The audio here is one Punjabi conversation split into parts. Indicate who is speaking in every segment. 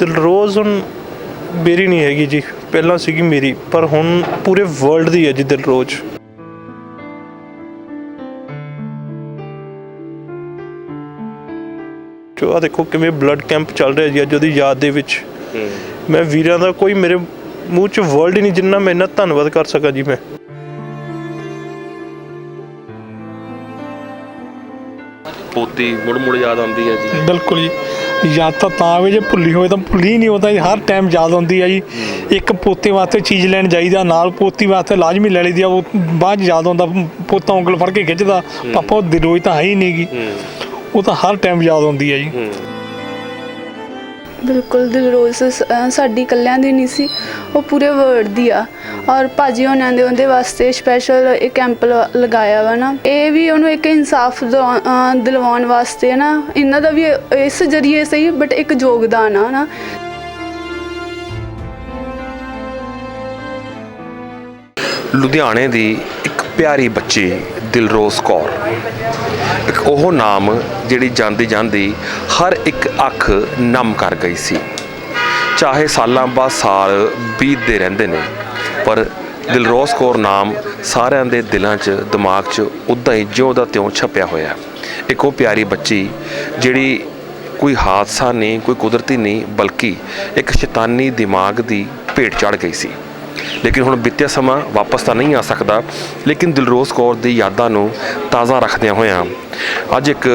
Speaker 1: ਦਿਲਰੋਜ਼ ਹੁਣ ਮੇਰੀ ਨਹੀਂ ਹੈਗੀ ਜੀ। ਪਹਿਲਾਂ ਸੀਗੀ ਮੇਰੀ ਪਰ ਹੁਣ ਪੂਰੇ ਵਰਲਡ ਦੀ ਹੈ ਜੀ ਦਿਲਰੋਜ਼ ਜੋ ਆ ਦੇਖੋ ਕਿਵੇਂ ਬਲੱਡ ਕੈਂਪ ਚੱਲ ਰਿਹਾ ਜੀ ਅੱਜ ਉਹਦੀ ਯਾਦ ਦੇ ਵਿੱਚ। ਮੈਂ ਵੀਰਾਂ ਦਾ ਕੋਈ ਮੇਰੇ ਮੂੰਹ 'ਚ ਵਰਡ ਹੀ ਨਹੀਂ ਜਿੰਨਾ ਮੈਂ ਇਹਨਾਂ ਧੰਨਵਾਦ ਕਰ ਸਕਾਂ ਜੀ ਮੈਂ।
Speaker 2: ਪੋਤੀ ਮੁੜ ਮੁੜ ਯਾਦ ਆਉਂਦੀ ਹੈ ਜੀ।
Speaker 3: ਬਿਲਕੁਲ ਜੀ। ਯਾਦ ਤਾਂ ਤਾਂ ਆਵੇ ਜੇ ਭੁੱਲੀ ਹੋਵੇ ਤਾਂ ਭੁੱਲੀ ਨਹੀਂ ਹੁੰਦਾ ਹਰ ਟਾਈਮ ਯਾਦ ਆਉਂਦੀ ਆ ਜੀ। ਇੱਕ ਪੋਤੇ ਵਾਸਤੇ ਚੀਜ਼ ਲੈਣ ਜਾਈਦਾ ਨਾਲ ਪੋਤੀ ਵਾਸਤੇ ਲਾਜ਼ਮੀ ਲੈ ਲਈਦੀ ਆ ਉਹ ਬਾਅਦ 'ਚ ਯਾਦ ਆਉਂਦਾ ਪੋਤਾ ਉਂਗਲ ਫੜ ਕੇ ਖਿੱਚਦਾ ਪਾਪਾ ਉਹ ਦਿਲੋਈ ਤਾਂ ਹੈ ਹੀ ਨਹੀਂਗੀ ਉਹ ਤਾਂ ਹਰ ਟਾਈਮ ਯਾਦ ਆਉਂਦੀ ਆ ਜੀ।
Speaker 4: ਬਿਲਕੁਲ ਦਿਲਰੋਜ਼ ਸ- ਸਾਡੀ ਇਕੱਲਿਆਂ ਦੀ ਨਹੀਂ ਸੀ, ਉਹ ਪੂਰੇ ਵਰਲਡ ਦੀ ਆ। ਔਰ ਭਾਜੀ ਉਹਨਾਂ ਦੇ, ਉਹਦੇ ਵਾਸਤੇ ਸਪੈਸ਼ਲ ਇਹ ਕੈਂਪ ਲਗਾਇਆ ਵਾ ਨਾ। ਇਹ ਵੀ ਉਹਨੂੰ ਇੱਕ ਇਨਸਾਫ ਦਿਵਾ- ਅਹ ਦਿਲਵਾਉਣ ਵਾਸਤੇ ਨਾ। ਇਹਨਾਂ ਦਾ ਵੀ ਇਸ ਜਰੀਏ ਸਹੀ ਬਟ ਇੱਕ ਯੋਗਦਾਨ ਆ ਨਾ।
Speaker 2: ਲੁਧਿਆਣੇ ਦੀ ਇੱਕ ਪਿਆਰੀ ਬੱਚੀ, ਦਿਲਰੋਜ਼ ਕੌਰ। ਇੱਕ ਉਹ ਨਾਮ ਜਿਹੜੀ ਜਾਂਦੀ ਜਾਂਦੀ ਹਰ ਇੱਕ ਅੱਖ ਨਮ ਕਰ ਗਈ ਸੀ। ਚਾਹੇ ਸਾਲਾਂ ਬਾਅਦ ਸਾਲ ਬੀਤਦੇ ਰਹਿੰਦੇ ਨੇ, ਪਰ ਦਿਲਰੋਸ ਕੌਰ ਨਾਮ ਸਾਰਿਆਂ ਦੇ ਦਿਲਾਂ 'ਚ, ਦਿਮਾਗ 'ਚ ਉਦਾਂ ਹੀ ਜਿਉਂ ਦਾ ਤਿਉਂ ਛਪਿਆ ਹੋਇਆ। ਇੱਕ ਉਹ ਪਿਆਰੀ ਬੱਚੀ ਜਿਹੜੀ ਕੋਈ ਹਾਦਸਾ ਨਹੀਂ, ਕੋਈ ਕੁਦਰਤੀ ਨਹੀਂ, ਬਲਕਿ ਇੱਕ ਸ਼ੈਤਾਨੀ ਦਿਮਾਗ ਦੀ ਭੇਟ ਚੜ ਗਈ ਸੀ। ਲੇਕਿਨ ਹੁਣ ਬੀਤਿਆ ਸਮਾਂ ਵਾਪਸ ਤਾਂ ਨਹੀਂ ਆ ਸਕਦਾ, ਲੇਕਿਨ ਦਿਲਰੋਜ਼ ਕੌਰ ਦੀ ਯਾਦਾਂ ਨੂੰ ਤਾਜ਼ਾ ਰੱਖਦਿਆਂ ਹੋਇਆਂ ਅੱਜ ਇੱਕ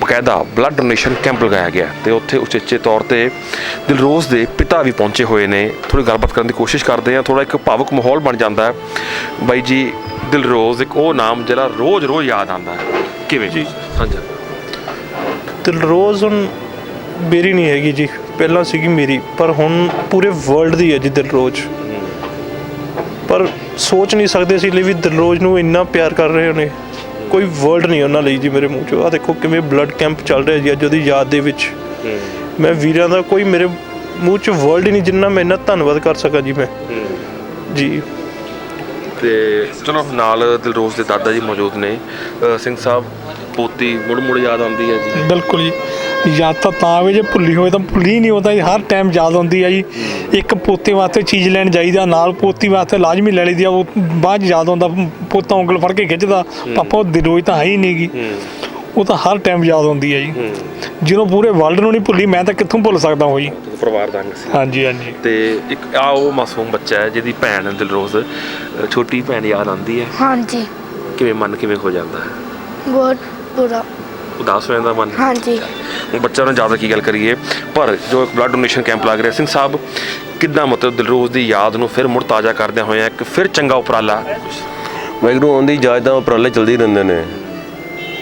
Speaker 2: ਬਕਾਇਦਾ ਬਲੱਡ ਡੋਨੇਸ਼ਨ ਕੈਂਪ ਲਗਾਇਆ ਗਿਆ ਤੇ ਉੱਥੇ ਉਚੇਚੇ ਤੌਰ ਤੇ ਦਿਲਰੋਜ਼ ਦੇ ਪਿਤਾ ਵੀ ਪਹੁੰਚੇ ਹੋਏ ਨੇ। ਥੋੜੀ ਗੱਲਬਾਤ ਕਰਨ ਦੀ ਕੋਸ਼ਿਸ਼ ਕਰਦੇ ਆ ਥੋੜਾ ਇੱਕ ਭਾਵੁਕ ਮਾਹੌਲ ਬਣ ਜਾਂਦਾ ਹੈ। ਬਾਈ ਜੀ ਦਿਲਰੋਜ਼ ਇੱਕ ਉਹ ਨਾਮ ਜਿਹੜਾ ਰੋਜ਼-ਰੋਜ਼ ਯਾਦ ਆਉਂਦਾ ਹੈ। ਕਿਵੇਂ
Speaker 1: ਜੀ।
Speaker 2: ਹਾਂਜੀ।
Speaker 1: ਦਿਲਰੋਜ਼ ਹੁਣ ਮੇਰੀ ਨਹੀਂ ਹੈਗੀ ਜੀ। ਪਹਿਲਾਂ ਸੀਗੀ ਮੇਰੀ ਪਰ ਹੁਣ ਪੂਰੇ ਵਰਲਡ ਦੀ ਹੈ ਜੀ ਦਿਲਰੋਜ਼। ਪਰ ਸੋਚ ਨਹੀਂ ਸਕਦੇ ਸੀ ਲਈ ਵੀ ਦਿਲਰੋਜ਼ ਨੂੰ ਇੰਨਾ ਪਿਆਰ ਕਰ ਰਹੇ ਨੇ ਕੋਈ ਵਰਡ ਨਹੀਂ ਉਹਨਾਂ ਲਈ ਜੀ ਮੇਰੇ ਮੂੰਹ 'ਚੋਂ। ਆ ਦੇਖੋ ਕਿਵੇਂ ਬਲੱਡ ਕੈਂਪ ਚੱਲ ਰਿਹਾ ਜੀ ਅੱਜ ਉਹਦੀ ਯਾਦ ਦੇ ਵਿੱਚ। ਮੈਂ ਵੀਰਾਂ ਦਾ ਕੋਈ ਮੇਰੇ ਮੂੰਹ 'ਚ ਵਰਡ ਹੀ ਨਹੀਂ ਜਿੰਨਾ ਮੈਂ ਇਹਨਾਂ ਧੰਨਵਾਦ ਕਰ ਸਕਾਂ ਜੀ ਮੈਂ। ਜੀ।
Speaker 2: ਤੇ ਚਲੋ ਨਾਲ ਦਿਲਰੋਜ਼ ਦੇ ਦਾਦਾ ਜੀ ਮੌਜੂਦ ਨੇ। ਸਿੰਘ ਸਾਹਿਬ ਪੋਤੀ ਮੁੜ ਮੁੜ ਯਾਦ ਆਉਂਦੀ ਹੈ ਜੀ।
Speaker 3: ਬਿਲਕੁਲ ਜੀ। ਯਾਦ ਤਾਂ ਤਾਂ ਆਵੇ ਜੇ ਭੁੱਲੀ ਹੋਵੇ ਤਾਂ ਭੁੱਲੀ ਨਹੀਂ ਹੁੰਦਾ ਹਰ ਟਾਈਮ ਯਾਦ ਆਉਂਦੀ ਆ ਜੀ। ਇੱਕ ਪੋਤੇ ਵਾਸਤੇ ਚੀਜ਼ ਲੈਣ ਜਾਈਦਾ ਨਾਲ ਪੋਤੀ ਵਾਸਤੇ ਲਾਜ਼ਮੀ ਲੈ ਲਈਦੀ ਆ ਉਹ ਬਾਅਦ ਯਾਦ ਆਉਂਦਾ ਪੋਤਾ ਉਂਗਲ ਫੜ ਕੇ ਖਿੱਚਦਾ ਪਾਪਾ ਉਹ ਦਿਲੋਈ ਤਾਂ ਹੈ ਹੀ ਨਹੀਂਗੀ ਉਹ ਤਾਂ ਹਰ ਟਾਈਮ ਯਾਦ ਆਉਂਦੀ ਆ ਜੀ। ਜਦੋਂ ਪੂਰੇ ਵਰਲਡ ਨੂੰ ਨਹੀਂ ਭੁੱਲੀ ਮੈਂ ਤਾਂ ਕਿੱਥੋਂ ਭੁੱਲ ਸਕਦਾ ਹਾਂ ਜੀ।
Speaker 2: ਪਰਿਵਾਰ ਦਾ ਅੰਗ ਸੀ।
Speaker 3: ਹਾਂਜੀ ਹਾਂਜੀ।
Speaker 2: ਤੇ ਇੱਕ ਆ ਉਹ ਮਾਸੂਮ ਬੱਚਾ ਹੈ ਜਿਹਦੀ ਭੈਣ ਦਿਲਰੋਜ਼। ਛੋਟੀ ਭੈਣ ਯਾਦ ਆਉਂਦੀ ਹੈ?
Speaker 5: ਹਾਂਜੀ।
Speaker 2: ਕਿਵੇਂ ਮਨ ਕਿਵੇਂ ਹੋ ਜਾਂਦਾ ਹੈ?
Speaker 5: ਬਹੁਤ ਬੁਰਾ।
Speaker 2: ਉਦਾਸ ਹੋ ਜਾਂਦਾ ਮਨ।
Speaker 5: ਹਾਂਜੀ।
Speaker 2: ਹੁਣ ਬੱਚਾ ਨੂੰ ਜ਼ਿਆਦਾ ਕੀ ਗੱਲ ਕਰੀਏ ਪਰ ਜੋ ਇੱਕ ਬਲੱਡ ਡੋਨੇਸ਼ਨ ਕੈਂਪ ਲੱਗ ਰਿਹਾ ਸਿੰਘ ਸਾਹਿਬ ਕਿੱਦਾਂ ਮਤਲਬ ਦਿਲਰੋਜ਼ ਦੀ ਯਾਦ ਨੂੰ ਫਿਰ ਮੁੜ ਤਾਜ਼ਾ ਕਰਦਿਆਂ ਹੋਇਆਂ ਇੱਕ ਫਿਰ ਚੰਗਾ ਉਪਰਾਲਾ?
Speaker 6: ਵਾਹਿਗੁਰੂ ਉਹਦੀ ਯਾਦ ਦਾ ਉਪਰਾਲੇ ਚੱਲਦੇ ਹੀ ਰਹਿੰਦੇ ਨੇ।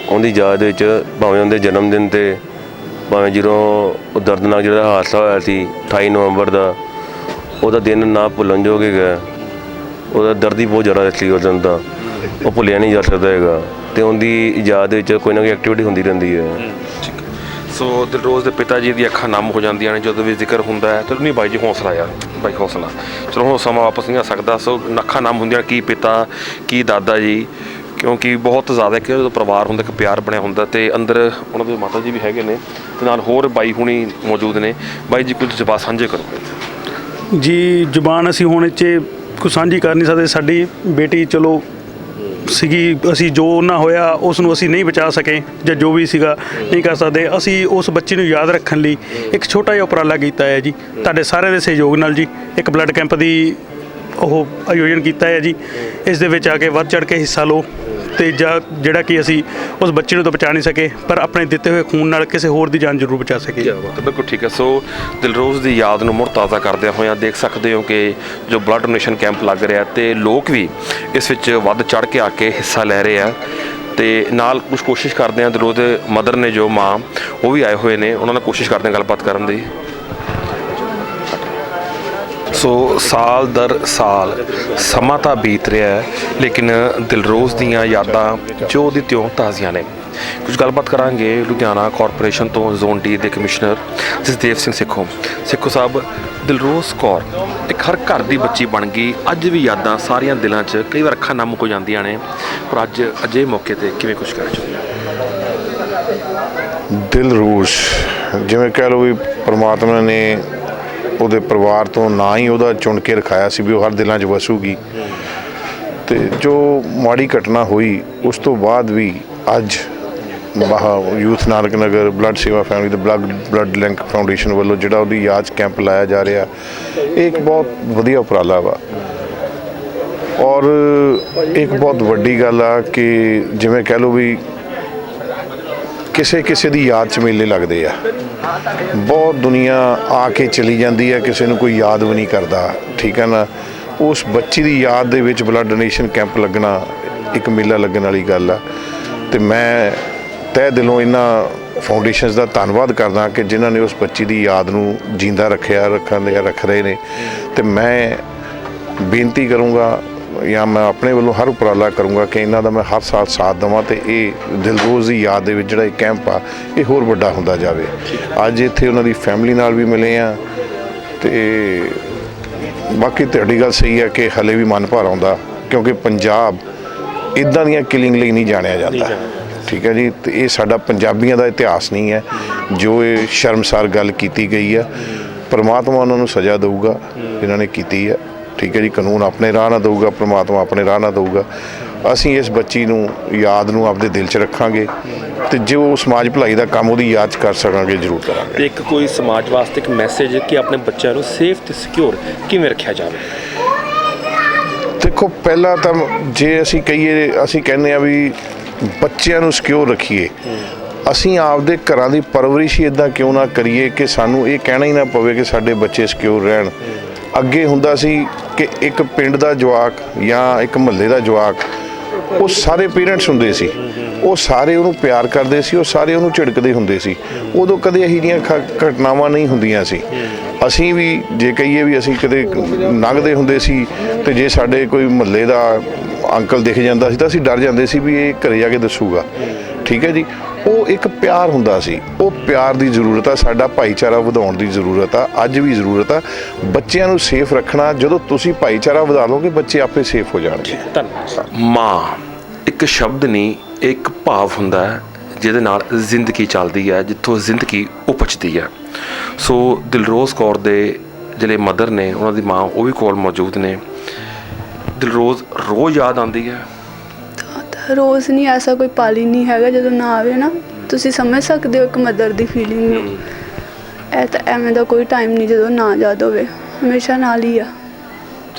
Speaker 6: ਉਹਦੀ ਯਾਦ ਵਿੱਚ ਭਾਵੇਂ ਉਹਦੇ ਜਨਮ ਦਿਨ ਤੇ ਭਾਵੇਂ ਜਦੋਂ ਉਹ ਦਰਦਨਾਕ ਜਿਹੜਾ ਹਾਦਸਾ ਹੋਇਆ ਸੀ 28 ਨਵੰਬਰ ਦਾ ਉਹਦਾ ਦਿਨ ਨਾ ਭੁੱਲਣ ਯੋਗ ਹੈਗਾ। ਉਹਦਾ ਦਰਦ ਹੀ ਬਹੁਤ ਜ਼ਿਆਦਾ ਸੀ ਉਸ ਦਿਨ ਦਾ ਉਹ ਭੁੱਲਿਆ ਨਹੀਂ ਜਾ ਸਕਦਾ ਹੈਗਾ। ਤੇ ਉਹਦੀ ਯਾਦ ਵਿੱਚ ਕੋਈ ਨਾ ਕੋਈ ਐਕਟੀਵਿਟੀ ਹੁੰਦੀ ਰਹਿੰਦੀ ਹੈ।
Speaker 2: ਸੋ ਦਿਲਰੋਜ਼ ਦੇ ਪਿਤਾ ਜੀ ਦੀ ਅੱਖਾਂ ਨਮ ਹੋ ਜਾਂਦੀਆਂ ਨੇ ਜਦੋਂ ਵੀ ਜ਼ਿਕਰ ਹੁੰਦਾ ਹੈ ਚਲੋ ਨਹੀਂ ਬਾਈ ਜੀ ਹੌਸਲਾ ਯਾਰ ਬਾਈ ਹੌਸਲਾ। ਚਲੋ ਹੁਣ ਸਮਾਂ ਵਾਪਸ ਨਹੀਂ ਆ ਸਕਦਾ ਸੋ ਅੱਖਾਂ ਨਮ ਹੁੰਦੀਆਂ ਕੀ ਪਿਤਾ ਕੀ ਦਾਦਾ ਜੀ ਕਿਉਂਕਿ ਬਹੁਤ ਜ਼ਿਆਦਾ ਕਿ ਜਦੋਂ ਪਰਿਵਾਰ ਹੁੰਦਾ ਇੱਕ ਪਿਆਰ ਬਣਿਆ ਹੁੰਦਾ ਤੇ ਅੰਦਰ ਉਹਨਾਂ ਦੇ ਮਾਤਾ ਜੀ ਵੀ ਹੈਗੇ ਨੇ ਤੇ ਨਾਲ ਹੋਰ ਬਾਈ ਹੁਣੀ ਮੌਜੂਦ ਨੇ। ਬਾਈ ਜੀ ਕੁਝ ਜਵਾਬ ਸਾਂਝੇ ਕਰੋ।
Speaker 7: ਜੀ ਜ਼ੁਬਾਨ ਅਸੀਂ ਹੁਣ 'ਚ ਕੁਝ ਸਾਂਝੀ ਕਰ ਨਹੀਂ ਸਕਦੇ ਸਾਡੀ ਬੇਟੀ ਚਲੋ ਸੀਗੀ, ਅਸੀਂ ਜੋ ਨਾ ਹੋਇਆ ਉਸ ਨੂੰ ਅਸੀਂ ਨਹੀਂ ਬਚਾ ਸਕੇ ਜਾਂ ਜੋ ਵੀ ਸੀਗਾ, ਨਹੀਂ ਕਰ ਸਕਦੇ। ਅਸੀਂ ਉਸ ਬੱਚੀ ਨੂੰ ਯਾਦ ਰੱਖਣ ਲਈ ਇੱਕ ਛੋਟਾ ਜਿਹਾ ਉਪਰਾਲਾ ਕੀਤਾ ਹੈ ਜੀ। ਤੁਹਾਡੇ ਸਾਰਿਆਂ ਦੇ ਸਹਿਯੋਗ ਨਾਲ ਜੀ, ਇੱਕ ਬਲੱਡ ਕੈਂਪ ਦੀ ਉਹ ਆਯੋਜਨ ਕੀਤਾ ਹੈ ਜੀ। ਇਸ ਦੇ ਵਿੱਚ ਆ ਕੇ ਵੱਧ ਚੜ ਕੇ ਹਿੱਸਾ ਲਓ। ਤੇ ਜਾਂ ਜਿਹੜਾ ਕਿ ਅਸੀਂ ਉਸ ਬੱਚੇ ਨੂੰ ਤਾਂ ਬਚਾ ਨਹੀਂ ਸਕੇ, ਪਰ ਆਪਣੇ ਦਿੱਤੇ ਹੋਏ ਖੂਨ ਨਾਲ ਕਿਸੇ ਹੋਰ ਦੀ ਜਾਨ ਜ਼ਰੂਰ ਬਚਾ ਸਕੇ।
Speaker 2: ਕੀ ਬਾਤ ਹੈ, ਬਿਲਕੁਲ ਠੀਕ ਹੈ। ਸੋ ਦਿਲਰੋਜ਼ ਦੀ ਯਾਦ ਨੂੰ ਮੁੜ ਤਾਜ਼ਾ ਕਰਦਿਆਂ ਹੋਇਆਂ ਦੇਖ ਸਕਦੇ ਹੋ ਕਿ ਜੋ ਬਲੱਡ ਡੋਨੇਸ਼ਨ ਕੈਂਪ ਲੱਗ ਰਿਹਾ ਤੇ ਲੋਕ ਵੀ ਇਸ ਵਿੱਚ ਵੱਧ ਚੜ ਕੇ ਆ ਕੇ ਹਿੱਸਾ ਲੈ ਰਹੇ ਆ। ਤੇ ਨਾਲ ਕੁਝ ਕੋਸ਼ਿਸ਼ ਕਰਦੇ ਆ ਦਿਲਰੋਜ਼ ਦੇ ਮਦਰ ਨੇ ਜੋ ਮਾਂ, ਉਹ ਵੀ ਆਏ ਹੋਏ ਨੇ। ਉਹਨਾਂ ਨਾਲ ਕੋਸ਼ਿਸ਼ ਕਰਦੇ ਆ ਗੱਲਬਾਤ ਕਰਨ ਦੀ। ਸੋ ਸਾਲ ਦਰ ਸਾਲ ਸਮਾਂ ਤਾਂ ਬੀਤ ਰਿਹਾ ਹੈ, ਲੇਕਿਨ ਦਿਲਰੋਜ਼ ਦੀਆਂ ਯਾਦਾਂ ਜੋ ਦੀ ਤਿਉਂ ਤਾਜ਼ੀਆਂ ਨੇ। ਕੁਝ ਗੱਲਬਾਤ ਕਰਾਂਗੇ ਲੁਧਿਆਣਾ ਕਾਰਪੋਰੇਸ਼ਨ ਤੋਂ ਜ਼ੋਨ ਡੀ ਦੇ ਕਮਿਸ਼ਨਰ ਜਸਦੇਵ ਸਿੰਘ ਸਿੱਖੋ। ਸਿੱਖੋ ਸਾਹਿਬ, ਦਿਲਰੋਜ਼ ਕੌਰ ਇੱਕ ਹਰ ਘਰ ਦੀ ਬੱਚੀ ਬਣ ਗਈ, ਅੱਜ ਵੀ ਯਾਦਾਂ ਸਾਰੀਆਂ ਦਿਲਾਂ 'ਚ ਕਈ ਵਾਰ ਅੱਖਾਂ ਨਮ ਹੋ ਜਾਂਦੀਆਂ ਨੇ, ਪਰ ਅੱਜ ਅਜੇ ਮੌਕੇ ਤੇ ਕਿਵੇਂ ਕੁਝ ਕਰ ਚੁੱਕੇ ਹੋ?
Speaker 8: ਦਿਲ ਰੂਸ਼ ਜਿਵੇਂ ਕਹਿ ਲਓ ਵੀ ਪ੍ਰਮਾਤਮਾ ਨੇ
Speaker 5: ਉਹਦੇ ਪਰਿਵਾਰ ਤੋਂ ਨਾ ਹੀ ਉਹਦਾ ਚੁਣ ਕੇ ਰਖਾਇਆ ਸੀ ਵੀ ਉਹ ਹਰ ਦਿਲਾਂ 'ਚ ਵਸੂਗੀ। ਤੇ ਜੋ ਮਾੜੀ ਘਟਨਾ ਹੋਈ, ਉਸ ਤੋਂ ਬਾਅਦ ਵੀ ਅੱਜ ਮਹਾ youth Nanak Nagar, blood Seva family ਦੇ ਬਲੱਡ ਬਲੱਡ ਲਿੰਕ ਫਾਊਂਡੇਸ਼ਨ ਵੱਲੋਂ ਜਿਹੜਾ ਉਹਦੀ ਯਾਦ ਕੈਂਪ ਲਾਇਆ ਜਾ ਰਿਹਾ, ਇਹ ਇੱਕ ਬਹੁਤ ਵਧੀਆ ਉਪਰਾਲਾ ਵਾ। ਔਰ ਇੱਕ ਬਹੁਤ ਵੱਡੀ ਗੱਲ ਆ ਕਿ ਜਿਵੇਂ ਕਹਿ ਲਓ ਵੀ ਕਿਸੇ ਕਿਸੇ ਦੀ ਯਾਦ 'ਚ ਮੇਲੇ ਲੱਗਦੇ ਆ। ਬਹੁਤ ਦੁਨੀਆ ਆ ਕੇ ਚਲੀ ਜਾਂਦੀ ਹੈ ਕਿਸੇ ਨੂੰ ਕੋਈ ਯਾਦ ਵੀ ਨਹੀਂ ਕਰਦਾ। ਠੀਕ ਹੈ ਨਾ? ਉਸ ਬੱਚੀ ਦੀ ਯਾਦ ਦੇ ਵਿੱਚ ਬਲੱਡ ਡੋਨੇਸ਼ਨ ਕੈਂਪ ਲੱਗਣਾ ਇੱਕ ਮੇਲਾ ਲੱਗਣ ਵਾਲੀ ਗੱਲ ਆ। ਤੇ ਮੈਂ ਤਹਿ ਦਿਲੋਂ ਇਹਨਾਂ ਫਾਊਂਡੇਸ਼ਨਸ ਦਾ ਧੰਨਵਾਦ ਕਰਦਾ ਕਿ ਜਿਨ੍ਹਾਂ ਨੇ ਉਸ ਬੱਚੀ ਦੀ ਯਾਦ ਨੂੰ ਜਿੰਦਾ ਰੱਖਿਆ, ਰੱਖਣ ਜਾਂ ਰੱਖ ਰਹੇ ਨੇ। ਤੇ ਮੈਂ ਬੇਨਤੀ ਕਰੂੰਗਾ ਜਾਂ ਮੈਂ ਆਪਣੇ ਵੱਲੋਂ ਹਰ ਉਪਰਾਲਾ ਕਰੂੰਗਾ ਕਿ ਇਹਨਾਂ ਦਾ ਮੈਂ ਹਰ ਸਾਲ ਸਾਥ ਦੇਵਾਂ ਤੇ ਇਹ ਦਿਲਰੋਜ਼ ਦੀ ਯਾਦ ਦੇ ਵਿੱਚ ਜਿਹੜਾ ਇਹ ਕੈਂਪ ਆ ਇਹ ਹੋਰ ਵੱਡਾ ਹੁੰਦਾ ਜਾਵੇ। ਅੱਜ ਇੱਥੇ ਉਹਨਾਂ ਦੀ ਫੈਮਿਲੀ ਨਾਲ ਵੀ ਮਿਲੇ ਆ ਤੇ ਬਾਕੀ ਤੁਹਾਡੀ ਗੱਲ ਸਹੀ ਹੈ ਕਿ ਹਲੇ ਵੀ ਮਨ ਭਰ ਆਉਂਦਾ ਕਿਉਂਕਿ ਪੰਜਾਬ ਇਦਾਂ ਦੀਆਂ ਕਿਲਿੰਗ ਲਈ ਨਹੀਂ ਜਾਣਿਆ ਜਾਂਦਾ। ਠੀਕ ਹੈ ਜੀ ਤੇ ਇਹ ਸਾਡਾ ਪੰਜਾਬੀਆਂ ਦਾ ਇਤਿਹਾਸ ਨਹੀਂ ਹੈ। ਜੋ ਇਹ ਸ਼ਰਮਸਾਰ ਗੱਲ ਕੀਤੀ ਗਈ ਹੈ ਪਰਮਾਤਮਾ ਉਹਨਾਂ ਨੂੰ ਸਜ਼ਾ ਦੇਊਗਾ ਇਹਨਾਂ ਨੇ ਕੀਤੀ ਹੈ। ਠੀਕ ਹੈ ਜੀ ਕਾਨੂੰਨ ਆਪਣੇ ਰਾਹ ਨਾਲ ਦਊਗਾ ਪ੍ਰਮਾਤਮਾ ਆਪਣੇ ਰਾਹ ਨਾਲ ਦਊਗਾ। ਅਸੀਂ ਇਸ ਬੱਚੀ ਨੂੰ ਯਾਦ ਨੂੰ ਆਪਦੇ ਦਿਲ 'ਚ ਰੱਖਾਂਗੇ ਤੇ ਜੋ ਸਮਾਜ ਭਲਾਈ ਦਾ ਕੰਮ ਉਹਦੀ ਯਾਦ 'ਚ ਕਰ ਸਕਾਂਗੇ ਜ਼ਰੂਰ ਕਰਾਂਗੇ।
Speaker 2: ਤੇ ਇੱਕ ਕੋਈ ਸਮਾਜ ਵਾਸਤੇ ਇੱਕ ਮੈਸੇਜ ਕਿ ਆਪਣੇ ਬੱਚਿਆਂ ਨੂੰ ਸੇਫ ਤੇ ਸਿਕਿਉਰ ਕਿਵੇਂ ਰੱਖਿਆ ਜਾਵੇ?
Speaker 5: ਦੇਖੋ ਪਹਿਲਾਂ ਤਾਂ ਜੇ ਅਸੀਂ ਕਹੀਏ ਅਸੀਂ ਕਹਿੰਦੇ ਆ ਵੀ ਬੱਚਿਆਂ ਨੂੰ ਸਿਕਿਉਰ ਰੱਖੀਏ। ਅਸੀਂ ਆਪਦੇ ਘਰਾਂ ਦੀ ਪਰਵਰਿਸ਼ ਹੀ ਇਦਾਂ ਕਿਉਂ ਨਾ ਕਰੀਏ ਕਿ ਸਾਨੂੰ ਇਹ ਕਹਿਣਾ ਹੀ ਨਾ ਪਵੇ ਕਿ ਸਾਡੇ ਬੱਚੇ ਸਿਕਿਉਰ ਰਹਿਣ। ਅੱਗੇ ਹੁੰਦਾ ਸੀ ਕਿ ਇੱਕ ਪਿੰਡ ਦਾ ਜਵਾਕ ਜਾਂ ਇੱਕ ਮਹੱਲੇ ਦਾ ਜਵਾਕ, ਉਹ ਸਾਰੇ ਪੇਰੈਂਟਸ ਹੁੰਦੇ ਸੀ। ਉਹ ਸਾਰੇ ਉਹਨੂੰ ਪਿਆਰ ਕਰਦੇ ਸੀ, ਉਹ ਸਾਰੇ ਉਹਨੂੰ ਝਿੜਕਦੇ ਹੁੰਦੇ ਸੀ। ਉਦੋਂ ਕਦੇ ਇਹੋ ਜਿਹੀਆਂ ਖ- ਘਟਨਾਵਾਂ ਨਹੀਂ ਹੁੰਦੀਆਂ ਸੀ। ਅਸੀਂ ਵੀ ਜੇ ਕਹੀਏ ਵੀ ਅਸੀਂ ਕਦੇ ਲੰਘਦੇ ਹੁੰਦੇ ਸੀ ਤੇ ਜੇ ਸਾਡੇ ਕੋਈ ਮਹੱਲੇ ਦਾ ਅੰਕਲ ਦਿਖ ਜਾਂਦਾ ਸੀ ਤਾਂ ਅਸੀਂ ਡਰ ਜਾਂਦੇ ਸੀ ਵੀ ਇਹ ਘਰੇ ਜਾ ਕੇ ਦੱਸੂਗਾ। ਠੀਕ ਹੈ ਜੀ? ਉਹ ਇੱਕ ਪਿਆਰ ਹੁੰਦਾ ਸੀ। ਉਹ ਪਿਆਰ ਦੀ ਜ਼ਰੂਰਤ ਆ, ਸਾਡਾ ਭਾਈਚਾਰਾ ਵਧਾਉਣ ਦੀ ਜ਼ਰੂਰਤ ਆ, ਅੱਜ ਵੀ ਜ਼ਰੂਰਤ ਆ। ਬੱਚਿਆਂ ਨੂੰ ਸੇਫ ਰੱਖਣਾ, ਜਦੋਂ ਤੁਸੀਂ ਭਾਈਚਾਰਾ ਵਧਾ ਲਓਗੇ, ਬੱਚੇ ਆਪੇ ਸੇਫ ਹੋ ਜਾਣਗੇ।
Speaker 2: ਧੰਨਵਾਦ। ਮਾਂ, ਇੱਕ ਸ਼ਬਦ ਨਹੀਂ, ਇੱਕ ਭਾਵ ਹੁੰਦਾ ਹੈ, ਜਿਹਦੇ ਨਾਲ ਜ਼ਿੰਦਗੀ ਚੱਲਦੀ ਹੈ, ਜਿੱਥੋਂ ਜ਼ਿੰਦਗੀ ਉਪਜਦੀ ਹੈ। ਸੋ ਦਿਲਰੋਜ਼ ਕੌਰ ਦੇ ਜਿਹੜੇ ਮਦਰ ਨੇ, ਉਹਨਾਂ ਦੀ ਮਾਂ, ਉਹ ਵੀ ਕੋਲ ਮੌਜੂਦ ਨੇ। ਦਿਲਰੋਜ਼ ਰੋਜ਼ ਯਾਦ ਆਉਂਦੀ ਹੈ।
Speaker 4: ਰੋਜ਼ ਨਹੀਂ ਐਸਾ ਕੋਈ ਪਲ ਨਹੀਂ ਹੈਗਾ ਜਦੋਂ ਨਾ ਆਵੇ ਨਾ ਤੁਸੀਂ ਸਮਝ ਸਕਦੇ ਹੋ ਇੱਕ ਮਦਰ ਦੀ ਫੀਲਿੰਗ ਨੂੰ। ਇਹ ਤਾਂ ਐਵੇਂ ਦਾ ਕੋਈ ਟਾਈਮ ਨਹੀਂ ਜਦੋਂ ਨਾ ਯਾਦ ਹੋਵੇ। ਹਮੇਸ਼ਾ ਨਾਲ ਹੀ ਆ।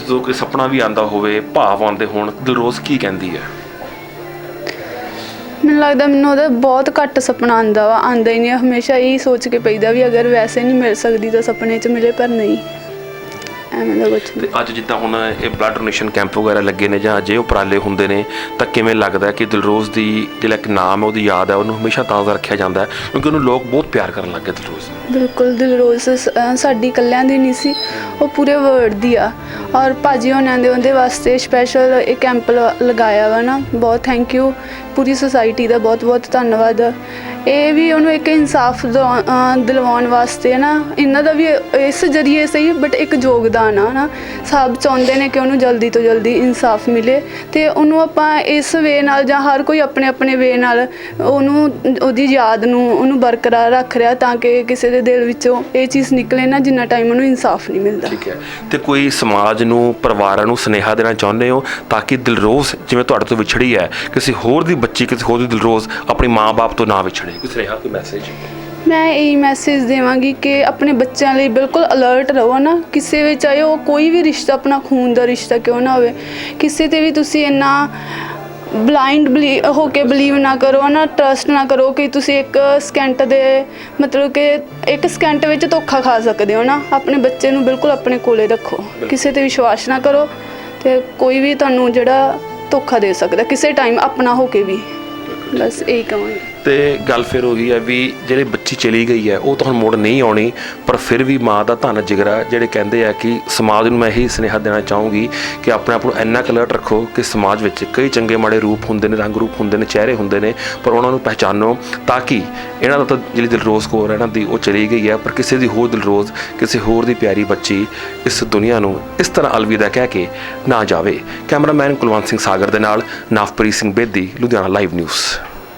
Speaker 2: ਜਦੋਂ ਕੋਈ ਸੁਪਨਾ ਵੀ ਆਂਦਾ ਹੋਵੇ ਭਾਵ ਆਉਂਦੇ ਹੋਣ ਦਿਲਰੋਜ਼ ਕੀ ਕਹਿੰਦੀ ਹੈ?
Speaker 4: ਮੈਨੂੰ ਲੱਗਦਾ ਮੈਨੂੰ ਉਹਦਾ ਬਹੁਤ ਘੱਟ ਸੁਪਨਾ ਆਂਦਾ ਵਾ ਆਂਦਾ ਹੀ ਨਹੀਂ। ਹਮੇਸ਼ਾ ਇਹੀ ਸੋਚ ਕੇ ਪਈਦਾ ਵੀ ਅਗਰ ਵੈਸੇ ਨਹੀਂ ਮਿਲ ਸਕਦੀ ਤਾਂ ਸੁਪਨੇ 'ਚ ਮਿਲੇ ਪਰ ਨਹੀਂ। ਐਵੇਂ ਦਾ ਕੁਝ
Speaker 2: ਤੇ ਅੱਜ ਜਿੱਦਾਂ ਹੁਣ ਇਹ ਬਲੱਡ ਡੋਨੇਸ਼ਨ ਕੈਂਪ ਵਗੈਰਾ ਲੱਗੇ ਨੇ ਜਾਂ ਅਜੇ ਉਪਰਾਲੇ ਹੁੰਦੇ ਨੇ ਤਾਂ ਕਿਵੇਂ ਲੱਗਦਾ ਕਿ ਦਿਲਰੋਜ਼ ਦੀ ਜਿਹੜਾ ਇੱਕ ਨਾਮ ਹੈ ਉਹਦੀ ਯਾਦ ਹੈ ਉਹਨੂੰ ਹਮੇਸ਼ਾ ਤਾਜ਼ਾ ਰੱਖਿਆ ਜਾਂਦਾ ਹੈ ਕਿਉਂਕਿ ਉਹਨੂੰ ਲੋਕ ਬਹੁਤ ਪਿਆਰ ਕਰਨ ਲੱਗੇ ਦਿਲਰੋਜ਼ ਨੂੰ।
Speaker 4: ਬਿਲਕੁਲ ਦਿਲਰੋਜ਼ ਸ- ਅਹ ਸਾਡੀ ਕੱਲਿਆਂ ਦੀ ਨਹੀਂ ਸੀ ਉਹ ਪੂਰੇ ਵਰਲਡ ਦੀ ਆ। ਔਰ ਭਾਜੀ ਹੋਣਾਂ ਦੇ ਉਹਦੇ ਵਾਸਤੇ ਸਪੈਸ਼ਲ ਇਹ ਕੈਂਪ ਲਗਾਇਆ ਵਾ ਨਾ ਬਹੁਤ ਥੈਂਕ ਯੂ ਪੂਰੀ ਸੁਸਾਇਟੀ ਦਾ ਬਹੁਤ ਬਹੁਤ ਧੰਨਵਾਦ। ਇਹ ਵੀ ਉਹਨੂੰ ਇੱਕ ਇਨਸਾਫ ਦਿਵਾ- ਦਿਲਵਾਉਣ ਵਾਸਤੇ ਨਾ। ਇਹਨਾਂ ਦਾ ਵੀ ਇਸ ਜਰੀਏ ਸਹੀ ਬਟ ਇੱਕ ਯੋਗਦਾਨ ਆ ਨਾ। ਸਭ ਚਾਹੁੰਦੇ ਨੇ ਕਿ ਉਹਨੂੰ ਜਲਦੀ ਤੋਂ ਜਲਦੀ ਇਨਸਾਫ ਮਿਲੇ ਤੇ ਉਹਨੂੰ ਆਪਾਂ ਇਸ ਵੇ ਨਾਲ ਜਾਂ ਹਰ ਕੋਈ ਆਪਣੇ ਆਪਣੇ ਵੇ ਨਾਲ ਉਹਨੂੰ, ਉਹਦੀ ਯਾਦ ਨੂੰ, ਉਹਨੂੰ ਬਰਕਰਾਰ ਰੱਖ ਰਿਹਾ ਤਾਂ ਕਿ ਕਿਸੇ ਦੇ ਦਿਲ ਵਿੱਚੋਂ ਇਹ ਚੀਜ਼ ਨਿਕਲੇ ਨਾ ਜਿੰਨਾ ਟਾਈਮ ਉਹਨੂੰ ਇਨਸਾਫ ਨਹੀਂ ਮਿਲਦਾ।
Speaker 2: ਠੀਕ ਹੈ। ਤੇ ਕੋਈ ਸਮਾਜ ਨੂੰ, ਪਰਿਵਾਰਾਂ ਨੂੰ ਸੁਨੇਹਾ ਦੇਣਾ ਚਾਹੁੰਦੇ ਹੋ ਤਾਂ ਕਿ ਦਿਲਰੋਜ਼ ਜਿਵੇਂ ਤੁਹਾਡੇ ਤੋਂ ਵਿਛੜੀ ਹੈ, ਕਿਸੇ ਹੋਰ ਦੀ ਬੱਚੀ, ਕਿਸੇ ਹੋਰ ਦੀ ਦਿਲਰੋਜ਼ ਆਪਣੀ ਮਾਂ-ਬਾਪ ਤੋਂ ਨਾ ਵਿਛੜੇ? ਕੋਈ ਸੁਨੇਹਾ ਕੋਈ ਮੈਸੇਜ
Speaker 4: ਮੈਂ ਇਹ ਮੈਸੇਜ ਦੇਵਾਂਗੀ ਕਿ ਆਪਣੇ ਬੱਚਿਆਂ ਲਈ ਬਿਲਕੁਲ ਅਲਰਟ ਰਹੋ ਨਾ। ਕਿਸੇ ਵਿੱਚ ਚਾਹੇ ਉਹ ਕੋਈ ਵੀ ਰਿਸ਼ਤਾ ਆਪਣਾ ਖੂਨ ਦਾ ਰਿਸ਼ਤਾ ਕਿਉਂ ਨਾ ਹੋਵੇ। ਕਿਸੇ ਤੇ ਵੀ ਤੁਸੀਂ ਇੰਨਾ ਬਲਾਈਂਡ ਹੋ ਕੇ ਬਲੀਵ ਨਾ ਕਰੋ ਨਾ ਟਰਸਟ ਨਾ ਕਰੋ ਕਿ ਤੁਸੀਂ ਇੱਕ ਸਕਿੰਟ ਦੇ ਮਤਲਬ ਕਿ ਇੱਕ ਸਕਿੰਟ ਵਿੱਚ ਧੋਖਾ ਖਾ ਸਕਦੇ ਹੋ ਨਾ। ਆਪਣੇ ਬੱਚੇ ਨੂੰ ਬਿਲਕੁਲ ਆਪਣੇ ਕੋਲੇ ਰੱਖੋ। ਕਿਸੇ ਤੇ ਵਿਸ਼ਵਾਸ ਨਾ ਕਰੋ ਤੇ ਕੋਈ ਵੀ ਤੁਹਾਨੂੰ ਜਿਹੜਾ ਧੋਖਾ ਦੇ ਸਕਦਾ ਕਿਸੇ ਟਾਈਮ ਆਪਣਾ ਹੋ ਕੇ ਵੀ। ਬਸ ਇਹੀ ਕਹਾਂਗੀ।
Speaker 2: ਤੇ ਗੱਲ ਫਿਰ ਉਹੀ ਹੈ ਵੀ ਜਿਹੜੇ ਬੱਚੀ ਚਲੀ ਗਈ ਹੈ, ਉਹ ਤਾਂ ਹੁਣ ਮੁੜ ਨਹੀਂ ਆਉਣੀ, ਪਰ ਫਿਰ ਵੀ ਮਾਂ ਦਾ ਧੰਨ ਜਿਗਰਾ ਜਿਹੜੇ ਕਹਿੰਦੇ ਆ ਕਿ ਸਮਾਜ ਨੂੰ ਮੈਂ ਇਹੀ ਸੁਨੇਹਾ ਦੇਣਾ ਚਾਹੂੰਗੀ ਕਿ ਆਪਣੇ ਆਪ ਨੂੰ ਇੰਨਾ ਕਲਰਟ ਰੱਖੋ ਕਿ ਸਮਾਜ ਵਿੱਚ ਕਈ ਚੰਗੇ ਮਾੜੇ ਰੂਪ ਹੁੰਦੇ ਨੇ, ਰੰਗ ਰੂਪ ਹੁੰਦੇ ਨੇ, ਚਿਹਰੇ ਹੁੰਦੇ ਨੇ, ਪਰ ਉਹਨਾਂ ਨੂੰ ਪਹਿਚਾਨੋ ਤਾਂ ਕਿ ਇਹਨਾਂ ਦਾ ਤਾਂ ਜਿਹੜੀ ਦਿਲਰੋਜ਼ ਕੌਰ ਹੈ ਇਹਨਾਂ ਦੀ ਉਹ ਚਲੀ ਗਈ ਹੈ, ਪਰ ਕਿਸੇ ਦੀ ਹੋਰ ਦਿਲਰੋਜ਼, ਕਿਸੇ ਹੋਰ ਦੀ ਪਿਆਰੀ ਬੱਚੀ ਇਸ ਦੁਨੀਆ ਨੂੰ ਇਸ ਤਰ੍ਹਾਂ ਅਲਵਿਦਾ ਕਹਿ ਕੇ ਨਾ ਜਾਵੇ। ਕੈਮਰਾਮੈਨ ਕੁਲਵੰਤ ਸਿੰਘ ਸਾਗਰ ਦੇ ਨਾਲ ਨਵਪ੍ਰੀਤ ਸਿੰਘ ਬੇਦੀ, ਲੁਧਿਆਣਾ ਲਾਈਵ ਨਿਊਜ਼